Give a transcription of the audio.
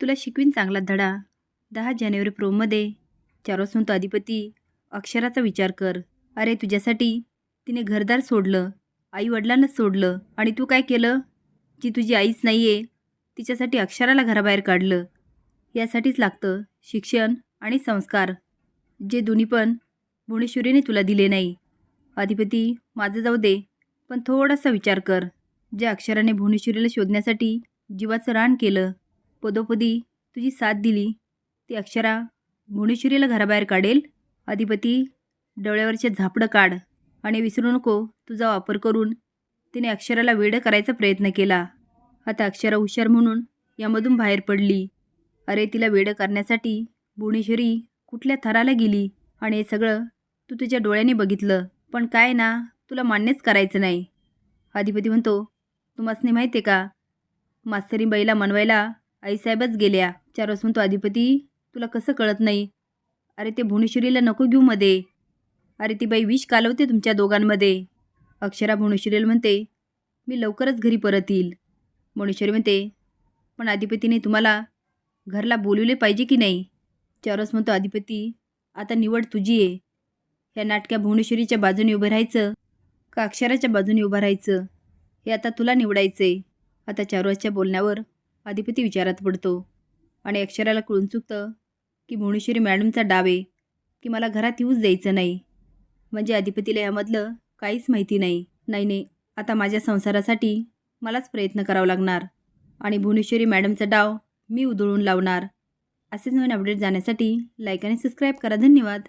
तुला शिकवीन चांगला धडा. दहा जानेवारी प्रोमध्ये चारोस तो अधिपती. अक्षराचा विचार कर. अरे तुझ्यासाठी. तिने घरदार सोडलं. आई वडिलांनाच सोडलं. आणि तू काय केलं? जी तुझी आईच नाही आहे तिच्यासाठी अक्षराला घराबाहेर काढलं. यासाठीच लागतं शिक्षण आणि संस्कार. जे दोन्ही पण भुवनेश्वरीने तुला दिले नाही. अधिपती माझं जाऊ दे. पण थोडासा विचार कर. ज्या अक्षराने भुवनेश्वरीला शोधण्यासाठी जीवाचं रान केलं पदोपदी तुझी साथ दिली. ती अक्षरा भुवनेश्वरीला घराबाहेर काढेल. अधिपती डोळ्यावरचे झापडं काढ आणि विसरू नको तुझा वापर करून. तिने अक्षराला वेडं करायचा प्रयत्न केला. आता अक्षरा हुशार म्हणून यामधून बाहेर पडली. अरे तिला वेडं करण्यासाठी भुवनेश्वरी कुठल्या थराला गेली? आणि हे सगळं तू तुझ्या डोळ्याने बघितलं. पण काय ना तुला मान्यच करायचं नाही. अधिपती म्हणतो तुम्हासनी माहिती आहे का? मास्तरीबाईला मनवायला आईसाहेबच गेल्या. चार म्हणतो अधिपती तुला कसं कळत नाही? अरे ते भुवनेश्वरीला नको घेऊ मध्ये. अरे ती बाई विष कालवते तुमच्या दोघांमध्ये. अक्षरा भुवनेश्वरीला म्हणते मी लवकरच घरी परत येईल भुवनेश्वरी म्हणते पण अधिपतीने तुम्हाला घरला बोलवले पाहिजे की नाही? चारस म्हणतो अधिपती आता निवड तुझी आहे. या नाटक्या भुवनेश्वरीच्या बाजूने उभं राहायचं का अक्षराच्या बाजूने उभं राहायचं? हे आता तुला निवडायचं आहे आता चारुआच्या बोलण्यावर अधिपती विचारात पडतो आणि अक्षराला कळून चुकतं की भुवनेश्वरी मॅडमचा डाव आहे की मला घरात येऊच द्यायचं नाही. म्हणजे अधिपतीला यामधलं काहीच माहिती नाही. नाही नाही आता माझ्या संसारासाठी मलाच प्रयत्न करावा लागणार आणि भुवनेश्वरी मॅडमचा डाव मी उधळून लावणार. असेच नवीन अपडेट जाण्यासाठी लाईक आणि सबस्क्राईब करा. धन्यवाद.